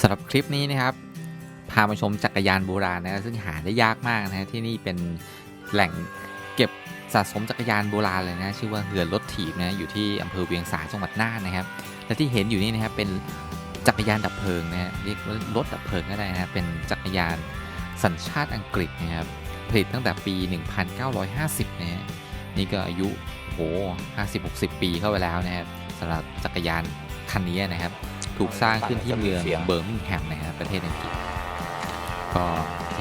สำหรับคลิปนี้นะครับ พามาชมจักรยานโบราณนะครับซึ่งหาได้ยากมากนะฮะที่นี่เป็นแหล่งเก็บสะสมจักรยานโบราณเลยนะชื่อว่าเรือนรถถีบนะอยู่ที่อำเภอเวียงสาจังหวัดน่านนะครับ และที่เห็นอยู่นี่นะครับเป็นจักรยานดับเพลิงนะเรียกว่ารถดับเพลิงก็ได้นะเป็นจักรยานสัญชาติอังกฤษนะครับผลิตตั้งแต่ปี 1950 นะฮะนี่ก็อายุโห50-60 ปีเข้าไปแล้วนะครับสำหรับจักรยานคันนี้นะครับ ถูกสร้างขึ้นที่เมืองเบอร์มิงแฮมนะครับประเทศอังกฤษก็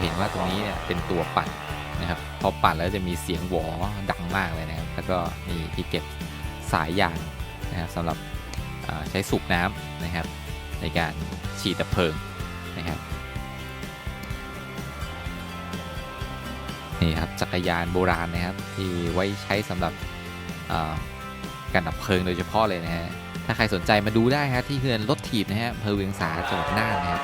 เห็นว่าตรงนี้เนี่ยเป็นตัวปั่นนะครับพอปั่นแล้วจะมีเสียงหวอดังมากเลยนะครับแล้วก็นี่ที่เก็บสายยางนะครับสำหรับใช้สูบน้ำนะครับ ในการฉีดดับเพลิงนะครับนี่ครับจักรยานโบราณนะครับที่ไว้ใช้สำหรับอ่อ การดับเพลิงโดยเฉพาะเลยนะฮะถ้าใครสนใจมาดูได้ฮะที่เฮือนรถถีบนะฮะอำเภอเวียงสาจังหวัดน่านนะครับ